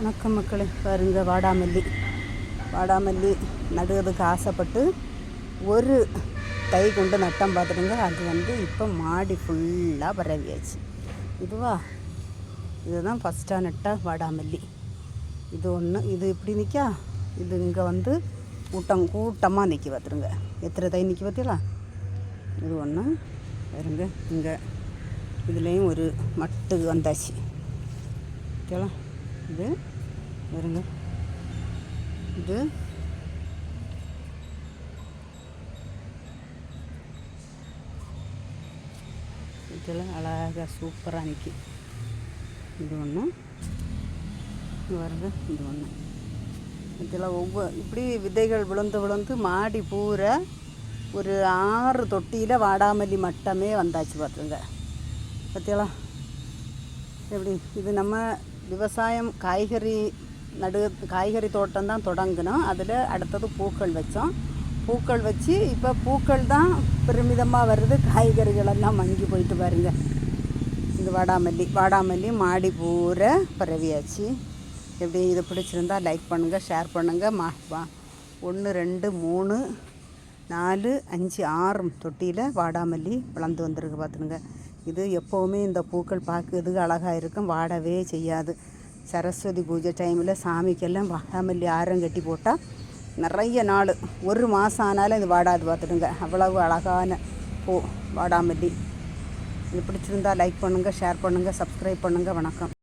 வணக்கம் மக்களே. பாருங்க வாடாமல்லி. வாடாமல்லி நடுறதுக்கு ஆசைப்பட்டு ஒரு தை கொண்டு நட்டம் பார்த்துடுங்க. அது வந்து இப்போ மாடி ஃபுல்லாக பரவியாச்சு. இதுவா? இதுதான் ஃபஸ்ட்டாக நட்ட வாடாமல்லி. இது ஒன்று இது இப்படி நிற்கா இது இங்கே வந்து கூட்டம் கூட்டமாக நிற்கி பார்த்துருங்க எத்தனை தை நிற்கி பார்த்தீங்களா இது ஒன்று பாருங்க இங்கே. இதுலேயும் ஒரு மட்டு வந்தாச்சு. ஓகேலாம் இது வருங்க. இது. இதெல்லாம் அழகாக சூப்பராக நிற்கி இது ஒன்று வருது. இது ஒன்று இதெல்லாம் ஒவ்வொரு இப்படி விதைகள் விழுந்து விழுந்து மாடி பூரா ஒரு ஆறு தொட்டியில் வாடாமல்லி மட்டமே வந்தாச்சு பார்த்துங்க பார்த்தீங்களா எப்படி? இது நம்ம விவசாயம் காய்கறி நடு காய்கறி தோட்டம் தான் தொடங்கினோம். அதில் அடுத்தது பூக்கள் வச்சோம். பூக்கள் வச்சு இப்போ பூக்கள் தான் பெருமிதமாக வருது. காய்கறிகள் எல்லாம் மங்கி போயிட்டு பாருங்க. இது வாடாமல்லி. வாடாமல்லி மாடி பூரா பரவியாச்சு. எப்படி இது பிடிச்சிருந்தா லைக் பண்ணுங்கள் ஷேர் பண்ணுங்கள் மா ஒன்று ரெண்டு மூணு நாலு அஞ்சு ஆறு தொட்டியில் வாடாமல்லி வளர்ந்து வந்திருக்கு. பார்த்துருங்க இது எப்போவுமே இந்த பூக்கள் பார்க்கறதுக்கு அழகாக இருக்கும். வாடவே செய்யாது. சரஸ்வதி பூஜை டைமில் சாமிக்கெல்லாம் வாடாமல்லி ஆரம் கட்டி போட்டால் நிறைய நாள் ஒரு மாதம் ஆனாலும் இது வாடாது பார்த்துடுங்க. அவ்வளவு அழகான பூ வாடாமல்லி. இது பிடிச்சிருந்தா லைக் பண்ணுங்கள் ஷேர் பண்ணுங்கள் சப்ஸ்கிரைப் பண்ணுங்கள் வணக்கம்.